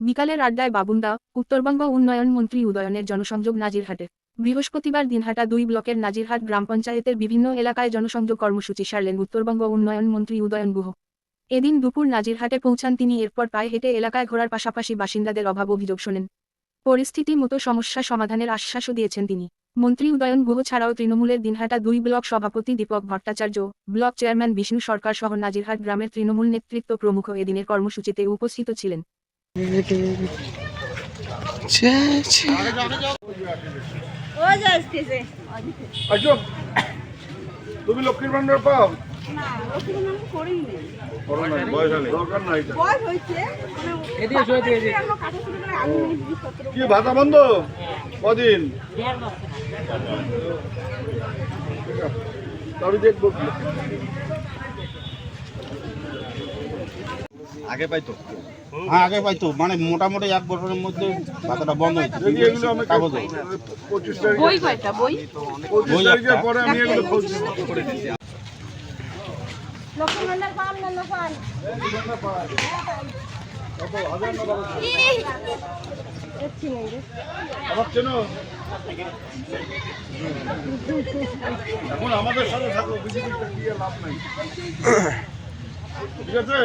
বিকালের আড্ডায় বাবুন্দা, উত্তরবঙ্গ উন্নয়ন মন্ত্রী উদয়নের জনসংযোগ নাজিরহাটে। বৃহস্পতিবার দিনহাটা দুই ব্লকের নাজিরহাট গ্রাম পঞ্চায়েতের বিভিন্ন এলাকায় জনসংযোগ কর্মসূচি সারলেন উত্তরবঙ্গ উন্নয়ন মন্ত্রী উদয়ন গুহ। এদিন দুপুর নাজিরহাটে পৌঁছান তিনি, এরপর পায়ে হেঁটে এলাকায় ঘোরার পাশাপাশি বাসিন্দাদের অভাব অভিযোগ শোনেন। পরিস্থিতি মতো সমস্যা সমাধানের আশ্বাসও দিয়েছেন তিনি। মন্ত্রী উদয়ন গুহ ছাড়াও তৃণমূলের দিনহাটা দুই ব্লক সভাপতি দীপক ভট্টাচার্য, ব্লক চেয়ারম্যান বিষ্ণু সরকার সহ নাজিরহাট গ্রামের তৃণমূল নেতৃত্ব প্রমুখ এদিনের কর্মসূচিতে উপস্থিত ছিলেন। আচ্ছা তুমি লক্ষ্মীর ভান্ডার পাও? না ওখানে আমি করিনি। করো না বয়স হলে দরকার নাই এটা। বয়স হয়েছে আমরা কাছে শুরু করে আলু জিনিসপত্র। কি ভাতা বন্ধ? কদিন? আমি দেখব আগে পাইতো? হ্যাঁ আগে পাইতো। মানে মোটামুটি এক বছরের মধ্যে ভাতাটা বন্ধ হয়েছে। কাগজে। বই কয়টা? বই? বই পরে আমি এগুলো খোঁজ লক্ষ্মী ভান্ডার পান না না পান এসছি নেই রে আমার চেনো? এখন আমাদের সাথে থাকো বিজেপিটা দিয়ে লাভ নাই। ঠিক আছে